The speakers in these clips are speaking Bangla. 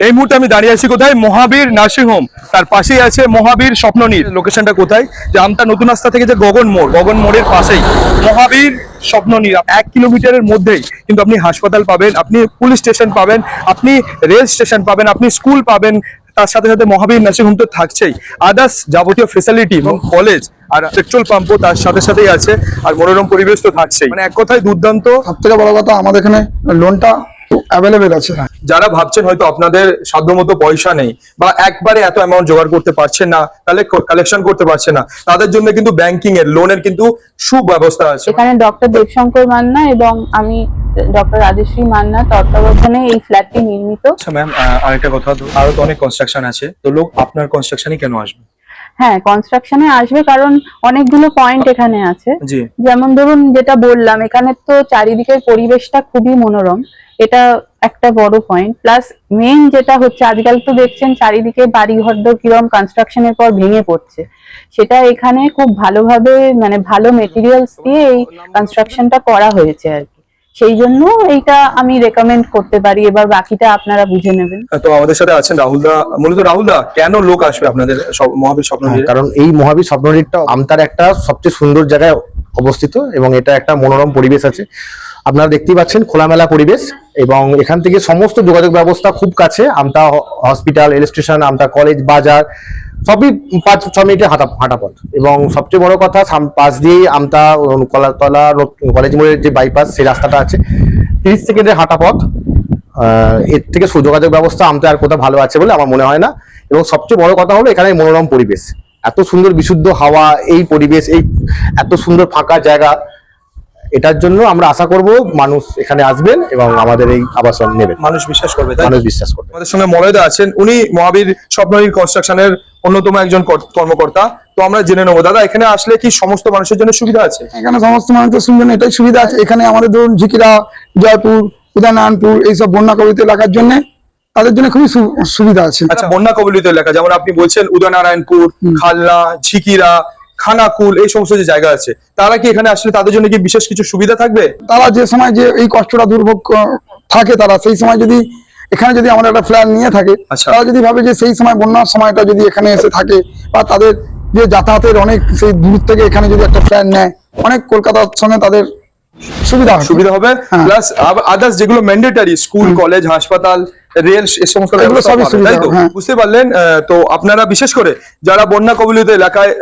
এই মুহূর্তে আমি দাঁড়িয়ে আছি কোথায়? মহাবীর নার্সিং হোম তার পাশেই আছে মহাবীর স্বপ্ননীর লোকেশনটা কোথায়? যে আমতা নতুন রাস্তা থেকে যে গগন মোড়, গগন মোড়ের পাশেই। মহাবীর স্বপ্ন স্বপ্ননীর এক কিলোমিটারের মধ্যেই। কিন্তু আপনি হাসপাতাল পাবেন, আপনি পুলিশ স্টেশন পাবেন, আপনি রেল স্টেশন পাবেন, আপনি স্কুল পাবেন। তার সাথে সাথে মহাবীর নার্সিং হোম তো থাকছেই। আদার্স যাবতীয় ফেসিলিটি এবং কলেজ আর পেট্রোল পাম্পও তার সাথে সাথেই আছে। আর মনোরম পরিবেশ তো থাকছেই। মানে এক কথায় দুর্দান্ত। সব থেকে বড় কথা আমাদের এখানে লোনটা অ্যাভেলেবেল আছে। যারা ভাবছেন হয়তো আপনাদের সাধ্যমতো পয়সা নেই বা একবারে এত অ্যামাউন্ট জোগাড় করতে পারছেন না তাহলে কালেকশন করতে পারছেন না তাদের জন্য কিন্তু ব্যাংকিং এর লোনের কিন্তু সুব্যবস্থা আছে। এখানে ডক্টর দেবশঙ্কর মান্না এবং আমি ডক্টর রাজশ্রী মান্না তত্ত্বাবধানে এই ফ্ল্যাটটি নির্মিত। আচ্ছা ম্যাম আরেকটা কথা আরও তো অনেক কনস্ট্রাকশন আছে তো লোক আপনার কনস্ট্রাকশনই কেন আসবে? হ্যাঁ কনস্ট্রাকশনে আসবে কারণ অনেকগুলো পয়েন্ট এখানে আছে। যেমন ধরুন যেটা বললাম এখানে তো চারিদিকের পরিবেশটা খুবই মনোরম। এটা একটা বড় পয়েন্ট প্লাস মেইন যেটা হচ্ছে আজকাল তো দেখছেন চারিদিকে বাড়ি ঘরদোর কীরকম কনস্ট্রাকশনের পর ভেঙে পড়ছে। সেটা এখানে খুব ভালোভাবে মানে ভালো মেটেরিয়ালস দিয়ে এই কনস্ট্রাকশনটা করা হয়েছে আর কি। সেই জন্য এইটা আমি রেকমেন্ড করতে পারি। এবার বাকিটা আপনারা বুঝে নেবেন। তো আমাদের সাথে আছেন রাহুল দা। মূলত রাহুল দা কেন লোক আসবে আপনাদের সব- মহাবীর স্বপ্ন হ্যাঁ, কারণ এই মহাবীর স্বপ্নদ্বীপটা আমতার একটা সবচেয়ে সুন্দর জায়গায় অবস্থিত এবং এটা একটা মনোরম পরিবেশ আছে। আপনারা দেখতেই পাচ্ছেন খোলামেলা পরিবেশ এবং এখান থেকে সমস্ত যোগাযোগ ব্যবস্থা খুব কাছে Amta hospital rail station Amta college বাজার সবই পাঁচ ছ মিনিটে হাঁটা হাঁটা পথ। এবং সবচেয়ে বড় কথা পাশ দিয়েই আমতা কলাতলা কলেজ মোড়ের যে বাইপাস সেই রাস্তাটা আছে। তিরিশ সেকেন্ডের হাঁটা পথ। আহ, এর থেকে সু- যোগাযোগ ব্যবস্থা আমতে আর কোথাও ভালো আছে বলে আমার মনে হয় না। এবং সবচেয়ে বড় কথা হলো এখানে মনোরম পরিবেশ। এত সুন্দর বিশুদ্ধ হাওয়া এই পরিবেশ এই এত সুন্দর ফাঁকা জায়গা এটার জন্য আমরা আশা করব মানুষ এখানে আসবেন এবং আমাদের এই আবাসন নেবেন। মানুষ বিশ্বাস করবে মানুষ বিশ্বাস করবে। আমাদের সঙ্গে মলয়দা আছেন। উনি মহাবীর স্বপ্ননীর কনস্ট্রাকশনের অন্যতম একজন কর্মকর্তা। তো আমরা জেনে নেব দাদা এখানে আসলে কি সমস্ত মানুষের জন্য সুবিধা আছে? এখানে সমস্ত মানুষের জন্য এটাই সুবিধা আছে। এখানে আমাদের ধরুন ঝিকিরা জয়পুর উদয়নারায়ণপুর এইসব বন্যা কবিত এলাকার জন্য তাদের জন্য খুবই সু- সুবিধা আছে। আচ্ছা বন্যা কবলিত এলাকা যেমন আপনি বলছেন উদয়নারায়ণপুর খালনা ঝিকিরা খানাকুল এই সমস্ত যে জায়গা আছে তারা কি এখানে আসলে তাদের জন্য কি বিশেষ কিছু সুবিধা থাকবে তারা যে সময় যে এই কষ্টটা দুর্ভোগ থাকে তারা সেই সময় যদি এখানে যদি আমাদের একটা ফ্ল্যাট নিয়ে থাকে আচ্ছা। তারা যদি ভাবে যে সেই সময় বন্যার সময়টা যদি এখানে এসে থাকে বা তাদের যে যাতায়াতের অনেক সেই দূর থেকে এখানে যদি একটা ফ্ল্যাট নেয় অনেক কলকাতার সঙ্গে তাদের সুবিধা হবে সুবিধা হবে হ্যাঁ। প্লাস আদার্স যেগুলো ম্যান্ডেটারি স্কুল কলেজ হাসপাতাল রেল এ সমস্ত তাই তো? হ্যাঁ। বুঝতে পারলেন? তো আপনারা বিশেষ করে যারা বন্যা কবলিত এলাকায়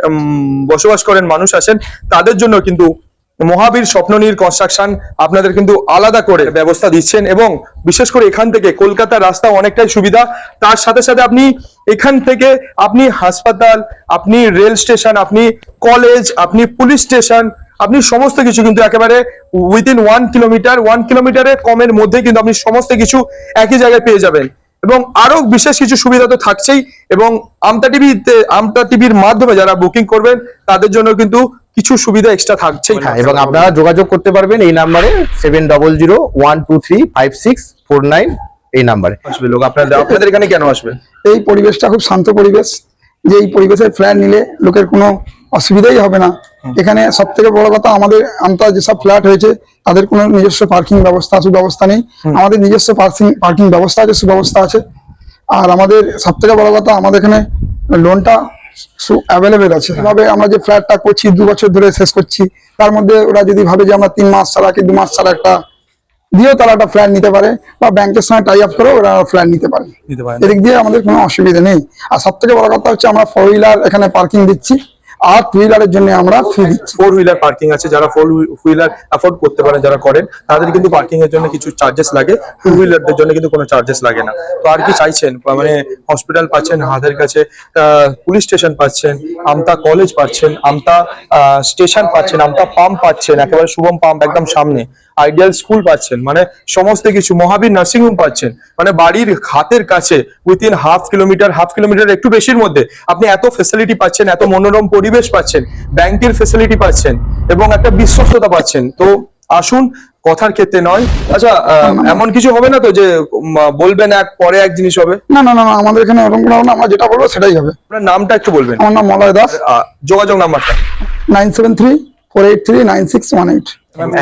বসবাস করেন মানুষ আছেন তাদের জন্য কিন্তু মহাবীর স্বপ্ননীর কনস্ট্রাকশন আপনাদের কিন্তু আলাদা করে ব্যবস্থা দিচ্ছেন এবং বিশেষ করে এখান থেকে কলকাতার রাস্তা অনেকটাই সুবিধা। তার সাথে সাথে আপনি এখান থেকে আপনি হাসপাতাল আপনি রেল স্টেশন আপনি কলেজ আপনি পুলিশ স্টেশন আপনি সমস্ত কিছু কিন্তু একেবারে উইদিন ওয়ান কিলোমিটার ওয়ান কিলোমিটারের কমের মধ্যে কিন্তু আপনি সমস্ত কিছু একই জায়গায় পেয়ে যাবেন। এবং আরও বিশেষ কিছু সুবিধা তো থাকছেই এবং আমতা টিভিতে আমতা টিভির মাধ্যমে যারা বুকিং করবেন তাদের জন্য কিন্তু কিছু সুবিধা এক্সট্রা থাকছেই। হ্যাঁ এবং আপনারা যোগাযোগ করতে পারবেন এই নাম্বারে seven double zero one two three five six four nine এই নাম্বারে। আসবে লোক আপনাদের আপনাদের এখানে কেন আসবে? এই পরিবেশটা খুব শান্ত পরিবেশ যে এই পরিবেশের ফ্ল্যাট নিলে লোকের কোনো অসুবিধাই হবে না। এখানে সব থেকে বড় কথা আমাদের আমতা যেসব ফ্ল্যাট হয়েছে তাদের কোনো নিজস্ব পার্কিং ব্যবস্থা সুব্যবস্থা নেই। আমাদের নিজস্ব পার্কিং পার্কিং ব্যবস্থা আছে সুব্যবস্থা আছে। আর আমাদের সব থেকে বড় কথা আমাদের এখানে লোনটা অ্যাভেলেবেল আছে। এভাবে আমরা যে ফ্ল্যাটটা করছি দু বছর ধরে শেষ করছি তার মধ্যে ওরা যদি ভাবে যে আমরা তিন মাস ছাড়া কি দু মাস ছাড়া একটা দিয়েও তারা একটা ফ্ল্যাট নিতে পারে বা ব্যাংকের সঙ্গে টাই আপ করে ওরা ফ্ল্যাট নিতে পারে। এদিক দিয়ে আমাদের কোনো অসুবিধা নেই। আর সব থেকে বড় কথা হচ্ছে আমরা ফোর হুইলার এখানে পার্কিং দিচ্ছি। আর টু হুইলারের জন্য আমরা ফ্রি হুইলার পার্কিং আছে, যারা ফোর হুইলার অ্যাফোর্ড করতে পারেন, যারা করেন, তাদের কিন্তু পার্কিং এর জন্য কিছু চার্জেস লাগে। টু হুইলারদের জন্য কিন্তু কোনো চার্জেস লাগে না। তো আর কি চাইছেন? মানে হসপিটাল পাচ্ছেন, হাতের কাছে পুলিশ স্টেশন পাচ্ছেন, আমতা কলেজ পাচ্ছেন, আমতা স্টেশন পাচ্ছেন, আমতা পাম্প পাচ্ছেন, একেবারে শুভম পাম্প একদম সামনে। আইডিয়াল স্কুল পাচ্ছেন মানে সমস্ত কিছু মহাবীর নার্সিং হোম পাচ্ছেন মানে বাড়ির হাতের কাছে within half kilometre half kilometre একটু বেশির মধ্যে আপনি এত ফেসিলিটি পাচ্ছেন এত মনোরম পরিবেশ পাচ্ছেন ব্যাংকের ফেসিলিটি পাচ্ছেন এবং একটা বিশ্বস্ততা পাচ্ছেন। তো আসুন কথার ক্ষেত্রে নয়। আচ্ছা এমন কিছু হবে না তো যে বলবেন এক পরে এক জিনিস হবে? না না না আমাদের এখানে ওরকম কোনো না, আমরা যেটা বলব সেটাই হবে। আপনার নামটা একটু বলবেন। আমার নাম মলয় দাস। যোগাযোগ নাম্বারটা। Nine seven three four eight three nine six one eight.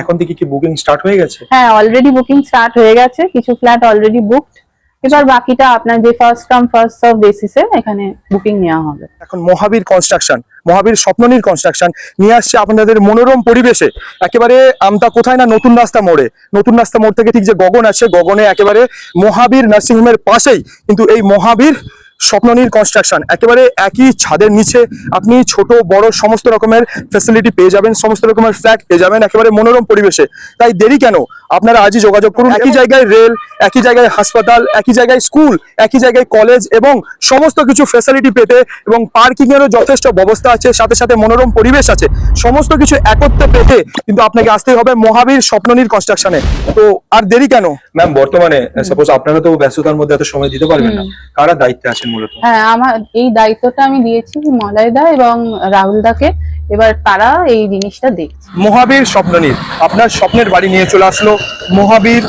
এখন থেকে কি বুকিং স্টার্ট হয়ে গেছে? হ্যাঁ অলরেডি বুকিং স্টার্ট হয়ে গেছে কিছু ফ্ল্যাট অলরেডি বুকড এবার বাকিটা আপনার যে ফার্স্ট কাম ফার্স্ট সার্ভ বেসিসে এখানে বুকিং নেওয়া হবে। এখন মহাবীর কনস্ট্রাকশন মহাবীর স্বপ্ননীর কনস্ট্রাকশন নিয়ে আসছে আপনাদের মনোরম পরিবেশে। একেবারে আমতা কোথায় না নতুন রাস্তা মোড়ে। নতুন রাস্তা মোড় থেকে ঠিক যে গগন আছে গগনে একেবারে মহাবীর নার্সিংহোমের পাশেই। কিন্তু এই মহাবীর স্বপ্ননীর কনস্ট্রাকশন একেবারে একই ছাদের নিচে আপনি ছোট বড় সমস্ত রকমের ফ্যাসিলিটি পেয়ে যাবেন সমস্ত রকমের ফ্ল্যাট পেয়ে যাবেন একেবারে মনোরম পরিবেশে। তাই দেরি কেন? আপনারা আজই যোগাযোগ করুন একই জায়গায় রেল একই জায়গায় হাসপাতাল একই জায়গায় স্কুল একই জায়গায় কলেজ এবং সমস্ত কিছু ফ্যাসিলিটি পেতে এবং পার্কিং এরও যথেষ্ট ব্যবস্থা আছে সাথে সাথে মনোরম পরিবেশ আছে। সমস্ত কিছু একত্রে পেতে কিন্তু আপনাকে আসতেই হবে মহাবীর স্বপ্ননীর কনস্ট্রাকশনে তো আর দেরি কেন? ম্যাম বর্তমানে সাপোজ আপনারা তো ব্যস্ততার মধ্যে এত সময় দিতে পারবেন না। কারা দায়িত্বে আছেন? মূলত? হ্যাঁ আমার এই দায়িত্বটা আমি দিয়েছি মলয়দা এবং রাহুল দাকে। এবার তারা এই জিনিসটা দেখছে। মহাবীর স্বপ্ননীর আপনার স্বপ্নের বাড়ি নিয়ে চলে আসলো। মহাবীর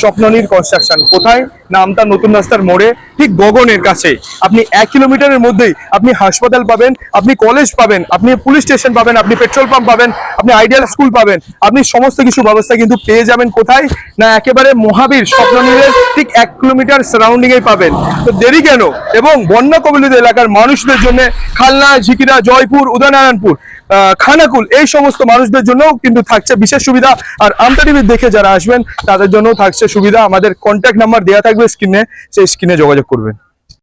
স্বপ্ননীর কনস্ট্রাকশন কোথায়? নামটা নতুন রাস্তার মোড়ে ঠিক গগনের কাছে। আপনি এক কিলোমিটারের মধ্যেই আপনি হাসপাতাল পাবেন, আপনি কলেজ পাবেন, আপনি পুলিশ স্টেশন পাবেন, আপনি পেট্রোল পাম্প পাবেন, আপনি আইডিয়াল স্কুল পাবেন, আপনি সমস্ত কিছু ব্যবস্থা কিন্তু পেয়ে যাবেন কোথায়? না, একেবারে মহাবীর স্বপ্ননীরের ঠিক এক কিলোমিটার সারাউন্ডিং এ পাবেন। তো দেরি কেন? এবং বন্যা কবলিত এলাকার মানুষদের জন্য খালনা, ঝিকিরা, জয়পুর, উদয়নারায়ণপুর খানাকুল, এই সমস্ত মানুষদের জন্য কিন্তু থাকছে বিশেষ সুবিধা। আর আমতা টিভি দেখে যারা আসবেন, তাদের জন্য থাকছে সুবিধা। আমাদের কন্ট্যাক্ট নাম্বার দেওয়া থাকবে স্ক্রিনে সেই স্ক্রিনে যোগাযোগ করবেন।